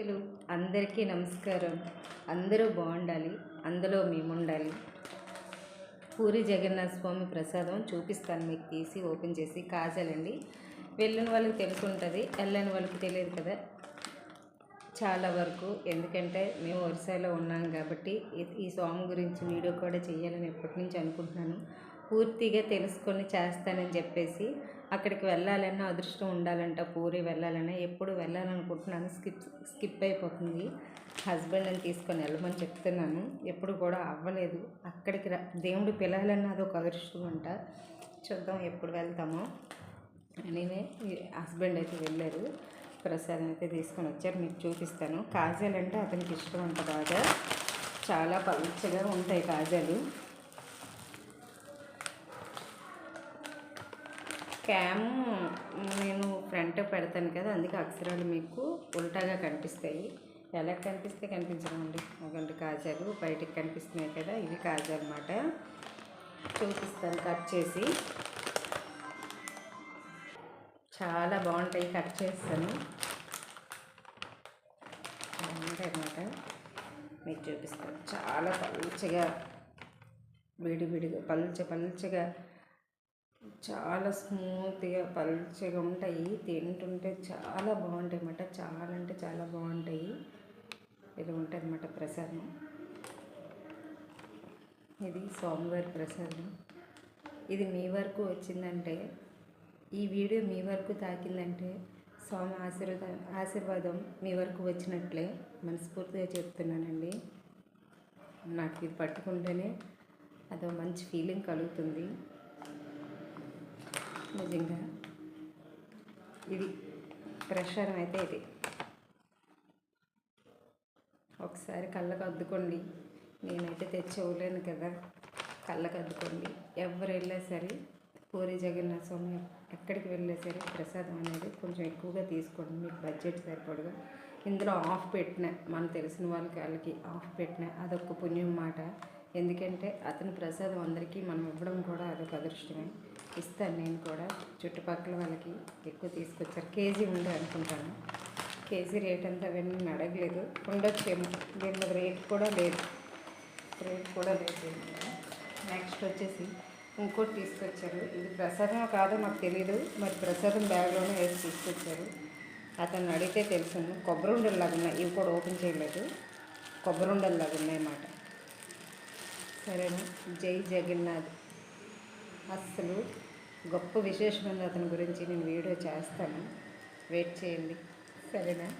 Hello అందరికీ నమస్కారం. అందరూ బాగుండాలి అందులో మేము ఉండాలి పూరి జగన్నాథ స్వామి ప్రసాదం చూపిస్తాను మీకు తీసి ఓపెన్ చేసి కాజలండి. వెళ్ళిన వాళ్ళకి తెలుసుంటుంది ఉంటుంది వెళ్ళని వాళ్ళకి తెలియదు కదా. చాలా వరకు ఎందుకంటే మేము ఒరిస్సాలో ఉన్నాం కాబట్టి ఈ- ఈ సాంగ్ గురించి వీడియో కూడా చేయాలని ఎప్పటి నుంచి అనుకుంటున్నాను. పూర్తిగా తెలుసుకొని చేస్తానని చెప్పేసి అక్కడికి వెళ్ళాలన్నా అదృష్టం ఉండాలంట పూరి వెళ్ళాలన్నా ఎప్పుడు వెళ్ళాలనుకుంటున్నాను స్కిప్ స్కిప్ అయిపోతుంది. హస్బెండ్ని తీసుకొని వెళ్ళమని చెప్తున్నాను. ఎప్పుడు కూడా అవ్వలేదు. అక్కడికి రా దేవుడు పిలవాలన్నా అదొక అదృష్టం అంట. చూద్దాం ఎప్పుడు వెళ్తామో. నేనే హస్బెండ్ అయితే వెళ్ళారు. ప్రసాదం అయితే తీసుకొని వచ్చారు. మీకు చూపిస్తాను. కాజాలు అంటే అతనికి ఇష్టం అంట బాగా. చాలా పలుచగా ఉంటాయి కాజాలు. క్యామ్ నేను ఫ్రంట్ పెడతాను కదా అందుకే అక్షరాలు మీకు ఉల్టాగా కనిపిస్తాయి. ఎలా కనిపిస్తే కనిపించమండి ఒకటి కాజాలు బయటికి కనిపిస్తున్నాయి కదా ఇవి కాజాలు అన్నమాట చూపిస్తాను కట్ చేసి. చాలా బాగుంటాయి కట్ చేస్తాను. బాగుంటాయి అన్నమాట మీకు చూపిస్తాను. చాలా పలుచగా విడివిడిగా పలుచ పలుచగా చాలా స్మూత్గా పలుచగా ఉంటాయి. తింటుంటే చాలా బాగుంటాయి అన్నమాట చాలా అంటే చాలా బాగుంటాయి. ఇలా ఉంటుంది అన్నమాట ప్రసాదం. ఇది స్వామివారి ప్రసాదం. ఇది మీ వరకు వచ్చిందంటే ఈ వీడియో మీ వరకు తాకిందంటే స్వామి ఆశీర్వాద ఆశీర్వాదం మీ వరకు వచ్చినట్లే మనస్ఫూర్తిగా చెప్తున్నానండి. నాకు ఇది పట్టుకుంటేనే అదో మంచి ఫీలింగ్ కలుగుతుంది. నిజంగా. ఇది ప్రసారం అయితే ఇది. ఒకసారి కళ్ళకు అద్దుకోండి. నేనైతే తెచ్చేవలేను కదా. కళ్ళకు అద్దుకోండి. ఎవరు వెళ్ళా సరే పూరి జగన్నాథ స్వామి ఎక్కడికి వెళ్ళా సరే ప్రసాదం అనేది కొంచెం ఎక్కువగా తీసుకోండి. మీకు బడ్జెట్ సరిపడగా ఇందులో ఆఫ్ పెట్టిన మన తెలిసిన వాళ్ళకి వాళ్ళకి ఆఫ్ పెట్టిన అదొక పుణ్యం మాట. ఎందుకంటే అతని ప్రసాదం అందరికీ మనం ఇవ్వడం కూడా అదొక అదృష్టమే. ఇస్తాను నేను కూడా. చుట్టుపక్కల వాళ్ళకి ఎక్కువ తీసుకొచ్చారు. కేజీ ఉండే అనుకుంటాను. కేజీ రేట్ అంతా అవన్నీ అడగలేదు. ఉండొచ్చేమో. దీని మీద రేట్ కూడా లేదు. రేట్ కూడా లేదు నెక్స్ట్ వచ్చేసి ఇంకోటి తీసుకొచ్చారు. ఇది ప్రసాదం కాదో నాకు తెలియదు మరి ప్రసాదం బ్యాగ్లోనే వేసి తీసుకొచ్చారు. అతను అడిగితే తెలుసును కొబ్బరి ఉండల్లాగా ఉన్నాయి. ఇవి కూడా ఓపెన్ చేయలేదు. కొబ్బరి ఉండల్లాగా ఉన్నాయన్నమాట. సరేనా? జై జగన్నాథ్. అస్సలు గొప్ప విశేషమైన అతని గురించి నేను వీడియో చేస్తాను. వెయిట్ చేయండి. సరేనా?